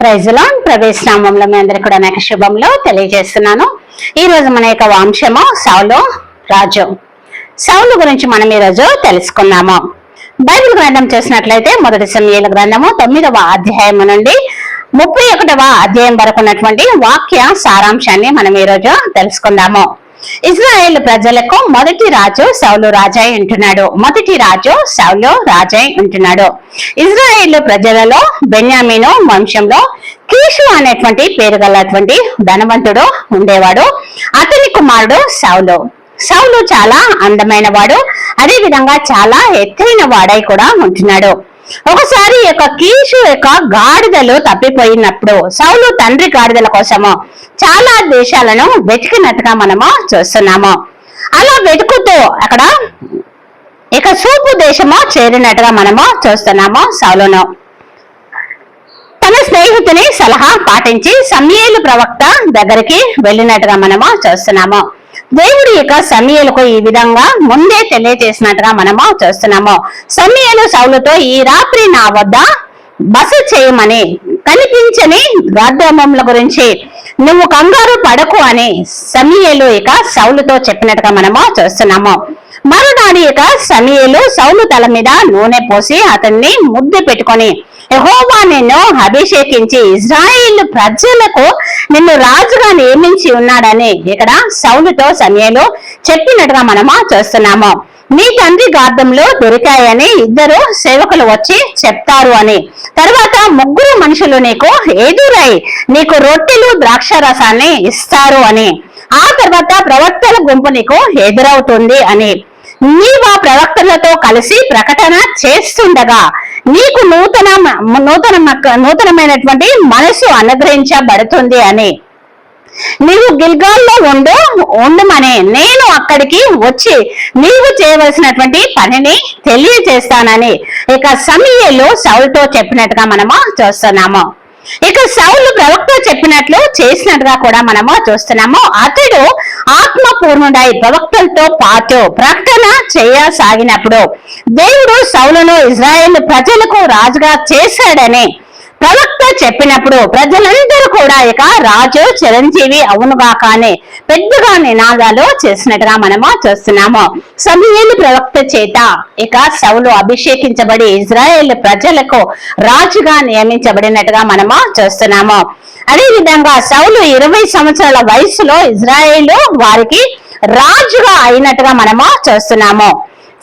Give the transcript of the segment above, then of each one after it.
ప్రైజ్లో ప్రవేశనామంలో మీ అందరికి కూడా నాకు శుభంలో తెలియజేస్తున్నాను. ఈ రోజు మన యొక్క వంశము సౌలు రాజు. సౌలు గురించి మనం ఈ రోజు తెలుసుకుందాము బైబిల్ గ్రంథం చేసినట్లయితే మొదటి సమయాల గ్రంథము తొమ్మిదవ అధ్యాయం నుండి ముప్పై ఒకటవ అధ్యాయం వరకు ఉన్నటువంటి వాక్య సారాంశాన్ని మనం ఈ రోజు తెలుసుకుందాము. ఇజ్రాయేల్ ప్రజలకు మొదటి రాజు సౌలు రాజాయి ఉంటున్నాడు. మొదటి రాజు సౌలు రాజాయి ఉంటున్నాడు. ఇజ్రాయేల్ ప్రజలలో బెన్యామీను వంశంలో కీషు అనేటువంటి పేరు గలటువంటి ధనవంతుడు ఉండేవాడు. అతని కుమారుడు సౌలు. సౌలు చాలా అందమైన వాడు అదే విధంగా చాలా ఎత్తైన వాడై కూడా ఉంటున్నాడు. ఒకసారి యొక్క కీషు యొక్క గాడిదలు తప్పిపోయినప్పుడు సౌలు తండ్రి గాడిదల కోసము చాలా దేశాలను వెతికినట్టుగా మనము చూస్తున్నాము. అలా వెతుకుతూ అక్కడ ఇక సూపు దేశము చేరినట్టుగా మనము చూస్తున్నాము సౌలును. తన స్నేహితుని సలహా పాటించి సమయలు ప్రవక్త దగ్గరికి వెళ్ళినట్టుగా మనము చూస్తున్నాము. దేవుడి యొక్క సమయలకు ఈ విధంగా ముందే తెలియజేసినట్టుగా మనము చూస్తున్నాము. సమయలు సౌలుతో ఈ రాత్రి నా వద్ద బస చేయమని కనిపించని గార్ధమముల గురించి నువ్వు కంగారు పడకు అని సమీయలు ఇక సౌలుతో చెప్పినట్టుగా మనము చూస్తున్నాము. మరునాడియక సమీయులు సౌలు తల మీద నూనె పోసి అతన్ని ముద్దు పెట్టుకొని యహోవా నిన్ను అభిషేకించి ఇజ్రాయిల్ ప్రజలకు నిన్ను రాజుగా నియమించి ఉన్నాడని ఇక్కడ సౌలుతో సమయలు చెప్పినట్టుగా మనము చూస్తున్నాము. నీ తండ్రి గార్ధంలో దొరికాయని ఇద్దరు సేవకులు వచ్చి చెప్తారు అని. తర్వాత ముగ్గురు మనుషులు నీకు ఎదురై నీకు రొట్టెలు ద్రాక్ష రసాన్ని ఇస్తారు అని. ఆ తర్వాత ప్రవక్తల గుంపు నీకు ఎదురవుతుంది అని. నీవు ఆ ప్రవక్తలతో కలిసి ప్రకటన చేస్తుండగా నీకు నూతన నూతన నూతనమైనటువంటి మనసు అనుగ్రహించబడుతుంది అని. నీవు గిల్గాల్లో ఉండు ఉండమని. నేను అక్కడికి వచ్చి నీవు చేయవలసినటువంటి పనిని తెలియజేస్తానని. ఇక సమీయలో సౌల్తో చెప్పినట్టుగా మనము చూస్తున్నాము. ఇక సౌలు ప్రవక్త చెప్పినట్లు చేసినట్టుగా కూడా మనము చూస్తున్నాము. అతడు ఆత్మపూర్ణుడై ప్రవక్తలతో పాటు ప్రకటన చేయసాగినప్పుడు దేవుడు సౌలను ఇజ్రాయేల్ ప్రజలకు రాజుగా చేశాడని ప్రవక్త చెప్పినప్పుడు ప్రజలందరూ కూడా ఇక రాజు చిరంజీవి అవునుగా కానీ పెద్దగా నినాదాలు చేసినట్టుగా మనము చూస్తున్నాము. సమీయలు ప్రవక్త చేత ఇక సౌలు అభిషేకించబడి ఇజ్రాయేల్ ప్రజలకు రాజుగా నియమించబడినట్టుగా మనము చూస్తున్నాము. అదే విధంగా సౌలు ఇరవై సంవత్సరాల వయసులో ఇజ్రాయేల్ వారికి రాజుగా అయినట్టుగా మనము చూస్తున్నాము.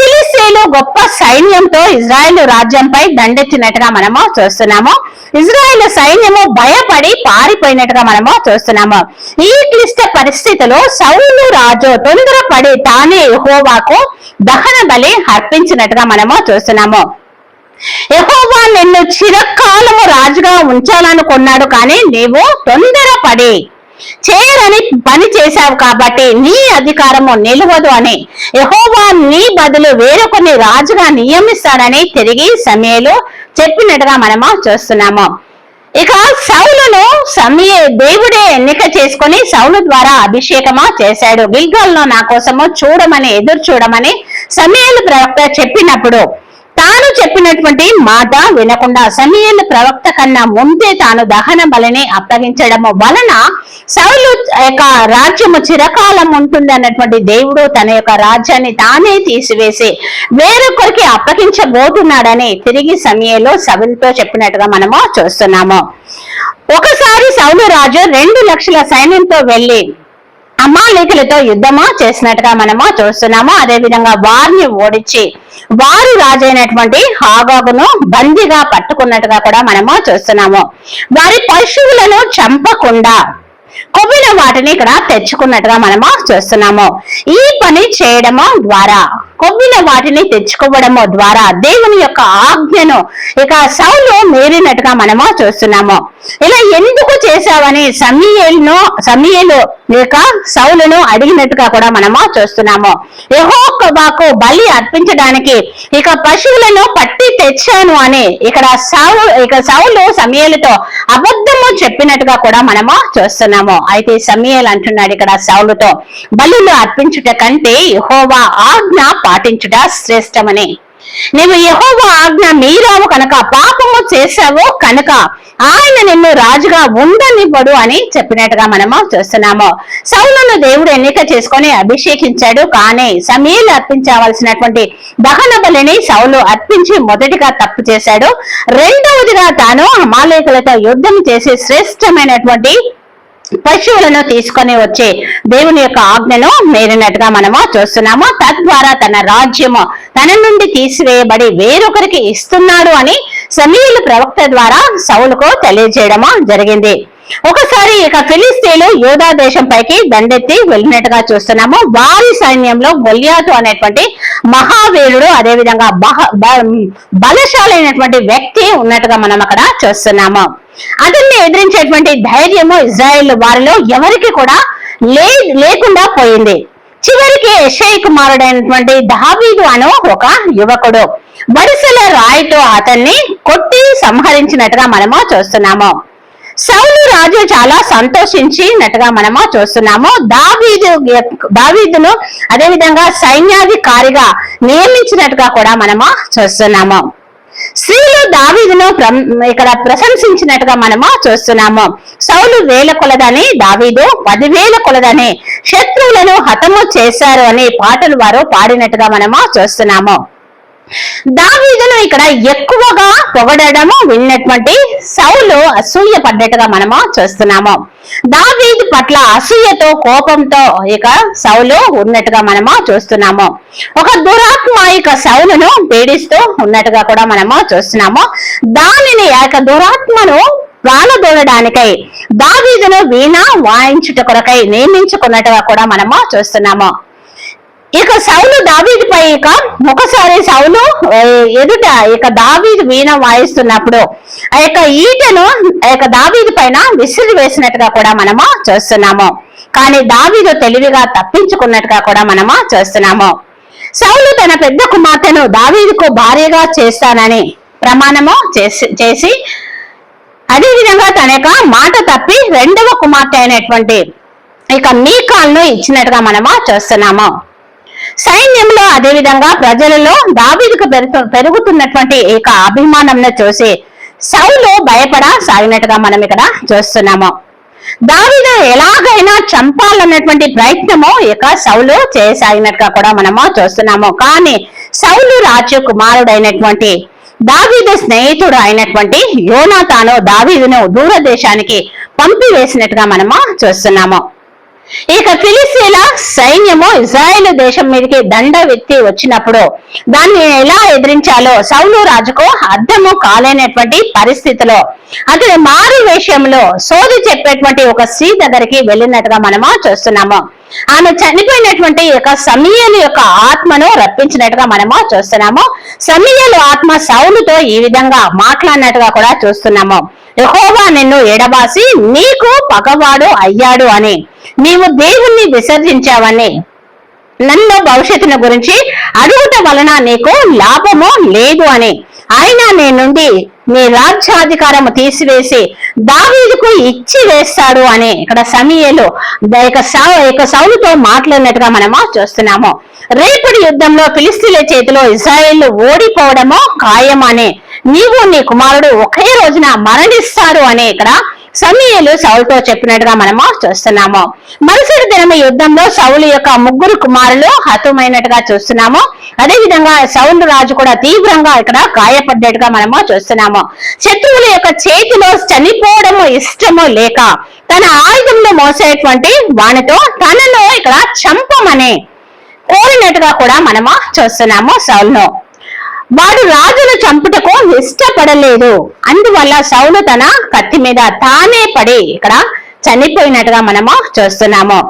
ఫిలిస్తీన్లు గొప్ప సైన్యంతో ఇజ్రాయెల్ రాజ్యంపై దండెత్తినట్టుగా మనము చూస్తున్నాము. ఇజ్రాయెల్ సైన్యము భయపడి పారిపోయినట్టుగా మనము చూస్తున్నాము. ఈ క్లిష్ట పరిస్థితిలో సౌలు రాజు తొందరపడి తానే ఎహోవాకు దహన బలి అర్పించినట్టుగా మనము చూస్తున్నాము. యెహోవా నిన్ను చిరకాలము రాజుగా ఉంచాలనుకున్నాడు కానీ నీవు తొందరపడి చేయరని పని చేశావు కాబట్టి నీ అధికారము నిలవదు అని. యహోవా నీ బదులు వేరొకరిని రాజుగా నియమిస్తాడని తిరిగి సమయలు చెప్పినట్టుగా మనము చూస్తున్నాము. ఇక సౌలును సమయ దేవుడే ఎన్నిక చేసుకొని సౌలు ద్వారా అభిషేకమా చేశాడు. గిల్గాల్లో నా కోసము చూడమని ఎదురు చూడమని సమయలు ప్రవక్త చెప్పినప్పుడు చెప్పినటువంటి మాట వినకుండా సమీయలు ప్రవక్త కన్నా ముందే తాను దహన బలిని అప్పగించడము వలన సౌలు యొక్క రాజ్యము చిరకాలం ఉంటుంది అన్నటువంటి దేవుడు తన యొక్క రాజ్యాన్ని తానే తీసివేసి వేరొకరికి అప్పగించబోతున్నాడని తిరిగి సమయంలో సభలతో చెప్పినట్టుగా మనము చూస్తున్నాము. ఒకసారి సౌలు రాజు రెండు లక్షల సైన్యంతో వెళ్ళి అమాలేకులతో యుద్ధము చేసినట్టుగా మనము చూస్తున్నాము. అదే విధంగా వారిని ఓడించి వారు రాజైనటువంటి హాగాగును బందీగా పట్టుకున్నట్టుగా కూడా మనము చూస్తున్నాము. వారి పశువులను చంపకుండా కొవ్విన వాటిని ఇక్కడ తెచ్చుకున్నట్టుగా మనము చూస్తున్నాము. ఈ పని చేయడము ద్వారా కొవ్విన వాటిని తెచ్చుకోవడము ద్వారా దేవుని యొక్క ఆజ్ఞను ఇక సౌలు మీరినట్టుగా మనము చూస్తున్నాము. ఇలా ఎందుకు చేశావని సమీయలను సమీయలు ఇక సౌలును అడిగినట్టుగా కూడా మనము చూస్తున్నాము. యహోకబాకు బలి అర్పించడానికి ఇక పశువులను పట్టి తెచ్చాను అని ఇక్కడ సౌలు ఇక సౌలు సమీయలతో అబద్ధము చెప్పినట్టుగా కూడా మనము చూస్తున్నాము. అయితే సమీయలు అంటున్నాడు ఇక్కడ సౌలుతో బలులు అర్పించుట కంటే యహోవా ఆజ్ఞ పాటించుట శ్రేష్టమని. నీవు యహోవా ఆజ్ఞ మీరావు కనుక పాపము చేశావు కనుక ఆయన నిన్ను రాజుగా ఉండనివ్వడు అని చెప్పినట్టుగా మనము చూస్తున్నాము. సౌలను దేవుడు ఎన్నిక చేసుకొని అభిషేకించాడు. కానీ సమీలు అర్పించవలసినటువంటి దహన బలిని సౌలు అర్పించి మొదటిగా తప్పు చేశాడు. రెండవదిగా తాను అమాలేకులతో యుద్ధం చేసి శ్రేష్టమైనటువంటి పశువులను తీసుకొని వచ్చే దేవుని యొక్క ఆజ్ఞను మేరినట్టుగా మనము చూస్తున్నాము. తద్వారా తన రాజ్యము తన నుండి తీసివేయబడి వేరొకరికి ఇస్తున్నాడు అని సమీయులు ప్రవక్త ద్వారా సౌలుకు తెలియజేయడము జరిగింది. ఒకసారి ఇక ఫిలిస్తీన్లు యోధా దేశం పైకి దండెత్తి వెళ్ళినట్టుగా చూస్తున్నాము. వారి సైన్యంలో గొల్యాతు అనేటువంటి మహావీరుడు అదేవిధంగా బహ బ- బలశాలైనటువంటి వ్యక్తి ఉన్నట్టుగా మనం అక్కడ చూస్తున్నాము. అతన్ని ఎదిరించేటువంటి ధైర్యము ఇజ్రాయెల్ వారిలో ఎవరికి కూడా లే లేకుండా పోయింది. చివరికి యషయ్ కుమారుడైనటువంటి దావీదు అను ఒక యువకుడు వరుసల రాయితో అతన్ని కొట్టి సంహరించినట్టుగా మనము చూస్తున్నాము. సౌలు రాజు చాలా సంతోషించినట్టుగా మనము చూస్తున్నాము. దావీదు దావీదును అదేవిధంగా సైన్యాధికారిగా నియమించినట్టుగా కూడా మనము చూస్తున్నాము. స్త్రీలు దావీదును ఇక్కడ ప్రశంసించినట్టుగా మనము చూస్తున్నాము. సౌలు వేల కొలదని దావీదు పదివేల కొలదని శత్రువులను హతము చేశారు అనే పాటలు వారు పాడినట్టుగా మనము చూస్తున్నాము. దావీదును ఇక్కడ ఎక్కువగా పొగడము విన్నటువంటి సౌలు అసూయ పడ్డట్టుగా మనము చూస్తున్నాము. దావీదు పట్ల అసూయతో కోపంతో ఇక సౌలు ఉన్నట్టుగా మనము చూస్తున్నాము. ఒక దురాత్మ ఇక సౌలును పీడిస్తూ ఉన్నట్టుగా కూడా మనము చూస్తున్నాము. దానిని ఆ యొక్క దురాత్మను ప్రాణదోడడానికై దావీదును వీణ వాయించుట కొరకై నియమించుకున్నట్టుగా కూడా మనము చూస్తున్నాము. ఇక సౌలు దావీదుపై ఇక ఒకసారి సౌలు ఎదుట ఇక దావీది వీణ వాయిస్తున్నప్పుడు ఆ యొక్క ఈటను ఆ యొక్క దావీది పైన విసిరి వేసినట్టుగా కూడా మనము చూస్తున్నాము. కానీ దావీదు తెలివిగా తప్పించుకున్నట్టుగా కూడా మనము చూస్తున్నాము. సౌలు తన పెద్ద కుమార్తెను దావీదుకు భార్యగా చేస్తానని ప్రమాణము చేసి చేసి అదేవిధంగా తన యొక్క మాట తప్పి రెండవ కుమార్తె అయినటువంటి ఇక మీకాల్ను ఇచ్చినట్టుగా మనము చూస్తున్నాము. సైన్యంలో అదే విధంగా ప్రజలలో దావీదుకు పెరుగు- పెరుగుతున్నటువంటి ఏక అభిమానంను చూసి సౌలు భయపడ సాగినట్టుగా మనం ఇక్కడ చూస్తున్నాము. దావీదు ఎలాగైనా చంపాలన్నటువంటి ప్రయత్నము ఇక సౌలు చేయసాగినట్టుగా కూడా మనము చూస్తున్నాము. కానీ సౌలు రాజు కుమారుడైనటువంటి దావీదు స్నేహితుడు అయినటువంటి యోనాతాను దావీదును దూరదేశానికి పంపివేసినట్టుగా మనము చూస్తున్నాము. ఇక ఫిలిస్తీన్ల సైన్యము ఇజ్రాయెల్ దేశం మీదకి దండ వ్యక్తి వచ్చినప్పుడు దాన్ని ఎలా ఎదిరించాలో సౌలు రాజుకు అర్థము కాలేనటువంటి పరిస్థితిలో అతడు మారు విషయంలో సోది చెప్పేటువంటి ఒక స్త్రీ దగ్గరికి వెళ్ళినట్టుగా మనము చూస్తున్నాము. ఆమె చనిపోయినటువంటి యొక్క సమీయలు యొక్క ఆత్మను రప్పించినట్టుగా మనము చూస్తున్నాము. సమీయలు ఆత్మ సౌలుతో ఈ విధంగా మాట్లాడినట్టుగా కూడా చూస్తున్నాము. యహోవా నిన్ను ఎడబాసి నీకు పగవాడు అయ్యాడు అని. నీవు దేవుణ్ణి విసర్జించావని. నన్ను భవిష్యత్తును గురించి అడుగుట వలన నీకు లాభము లేదు అని. ఆయన నీ నుండి నీ రాజ్యాధికారము తీసివేసి దావీదుకు ఇచ్చి వేస్తాడు అని ఇక్కడ సమీయలు ద- సౌలుతో మాట్లాడినట్టుగా మనము చూస్తున్నాము. రేపటి యుద్ధంలో పిలిస్తీల చేతిలో ఇజ్రాయేల్ ఓడిపోవడమో ఖాయమని నీవు నీ కుమారుడు ఒకే రోజున మరణిస్తాడు అని ఇక్కడ సమీయలు సౌలుతో చెప్పినట్టుగా మనము చూస్తున్నాము. మరుసటి దినమ యుద్ధంలో సౌలు యొక్క ముగ్గురు కుమారులు హతమైనట్టుగా చూస్తున్నాము. అదే విధంగా సౌలు రాజు కూడా తీవ్రంగా ఇక్కడ గాయపడ్డట్టుగా మనము చూస్తున్నాము. శత్రువుల యొక్క చేతిలో చనిపోవడము ఇష్టము లేక తన ఆయుధంలో మోసేటువంటి వానితో తనను ఇక్కడ చంపమని కోరినట్టుగా కూడా మనము చూస్తున్నాము సౌల్ను. వాడు రాజును చంపుటకు ఇష్టపడలేదు అందువల్ల సౌలు తన కత్తి మీద తానే పడి ఇక్కడ చనిపోయినట్టుగా మనము చూస్తున్నాము.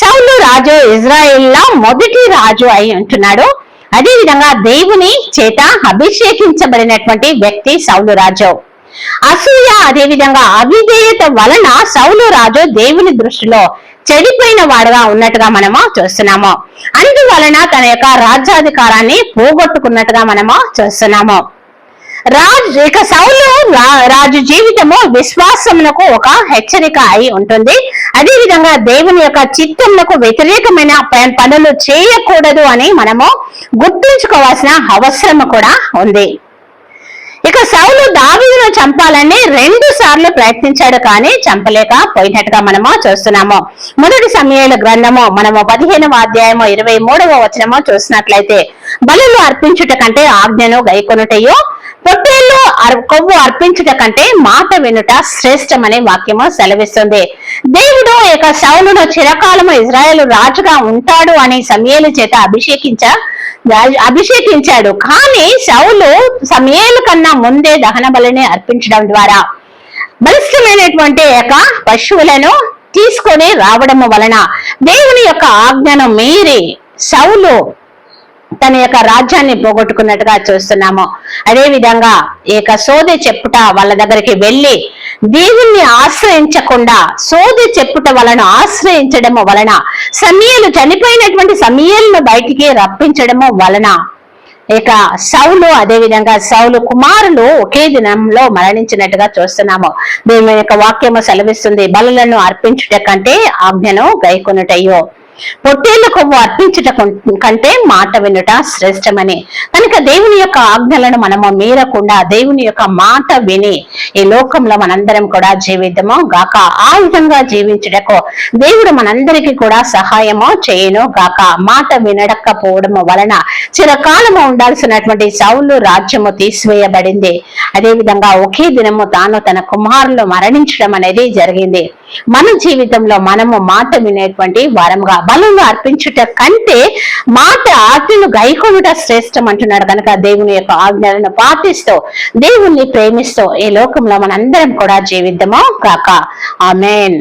సౌలు రాజు ఇజ్రాయిల్లో మొదటి రాజు అయి ఉంటున్నాడు. అదే విధంగా దేవుని చేత అభిషేకించబడినటువంటి వ్యక్తి సౌలు రాజు. అసూయ అదే విధంగా అవిధేయత వలన సౌలు రాజు దేవుని దృష్టిలో చెడిపోయిన వాడుగా ఉన్నట్టుగా మనము చూస్తున్నాము. వలన తన యొక్క రాజ్యాధికారాన్ని పోగొట్టుకున్నట్టుగా మనము చూస్తున్నాము. రాజు ఇక సౌలు రాజు జీవితము విశ్వాసమునకు ఒక హెచ్చరిక అయి ఉంటుంది. అదే విధంగా దేవుని యొక్క చిత్తములకు వ్యతిరేకమైన పనులు చేయకూడదు అని మనము గుర్తుంచుకోవాల్సిన అవసరం కూడా ఉంది. ఇక సౌలు దావీదును చంపాలని రెండు సార్లు ప్రయత్నించాడు కానీ చంపలేక పోయినట్టుగా మనము చూస్తున్నాము. మొదటి సమయాల గ్రంథము మనము పదిహేనవ అధ్యాయము ఇరవై మూడవ వచనము చూసినట్లయితే బలులు అర్పించుట కంటే ఆజ్ఞను గైకొనుటయో పొట్టేళ్ళు అర్- కొవ్వు అర్పించుట కంటే మాట వినుట శ్రేష్టమనే వాక్యము సెలవిస్తుంది. దేవుడు ఇక సౌలును చిరకాలము ఇజ్రాయేలు రాజుగా ఉంటాడు అని సమయాల చేత అభిషేకించ అభిషేకించాడు. కానీ సౌలు సమయాల కన్నా ముందే దహన బలిని అర్పించడం ద్వారా బలిష్టమైనటువంటి యొక్క పశువులను తీసుకొని రావడం వలన దేవుని యొక్క ఆజ్ఞను మీరి సౌలు తన యొక్క రాజ్యాన్ని పోగొట్టుకున్నట్టుగా చూస్తున్నాము. అదే విధంగా ఈ యొక్క సోది చెప్పుట వాళ్ళ దగ్గరికి వెళ్ళి దేవుణ్ణి ఆశ్రయించకుండా సోది చెప్పుట వలన ఆశ్రయించడము వలన సమీయలు చనిపోయినటువంటి సమీయలను బయటికి రప్పించడము వలన ఇక సౌలు అదే విధంగా సౌలు కుమారులు ఒకే దినంలో మరణించినట్టుగా చూస్తున్నాము. దేవుని యొక్క వాక్యము సెలవిస్తుంది బలులను అర్పించుట కంటే ఆజ్ఞను గైకొనుటయ్యో. పొట్టేళ్ళ కొవ్వు అర్పించట కంటే మాట వినుట శ్రేష్టమని. కనుక దేవుని యొక్క ఆజ్ఞలను మనము మీరకుండా దేవుని యొక్క మాట విని ఈ లోకంలో మనందరం కూడా జీవితము గాక ఆ విధంగా జీవించటకు దేవుడు మనందరికీ కూడా సహాయము చేయను గాక. మాట వినడకపోవడం వలన చిరకాలము ఉండాల్సినటువంటి సౌలు రాజ్యము తీసివేయబడింది. అదే విధంగా ఒకే దినము తాను తన కుమారులు మరణించడం అనేది జరిగింది. మన జీవితంలో మనము మాట వినేటువంటి వారంగా బలంగా అర్పించుట కంటే మాట ఆటను గైకొనుట శ్రేష్టం అంటున్నాడు కనుక దేవుని యొక్క ఆజ్ఞలను పాటిస్తూ దేవుణ్ణి ప్రేమిస్తూ ఈ లోకంలో మనందరం కూడా జీవిద్దామో కాక? ఆమెన్.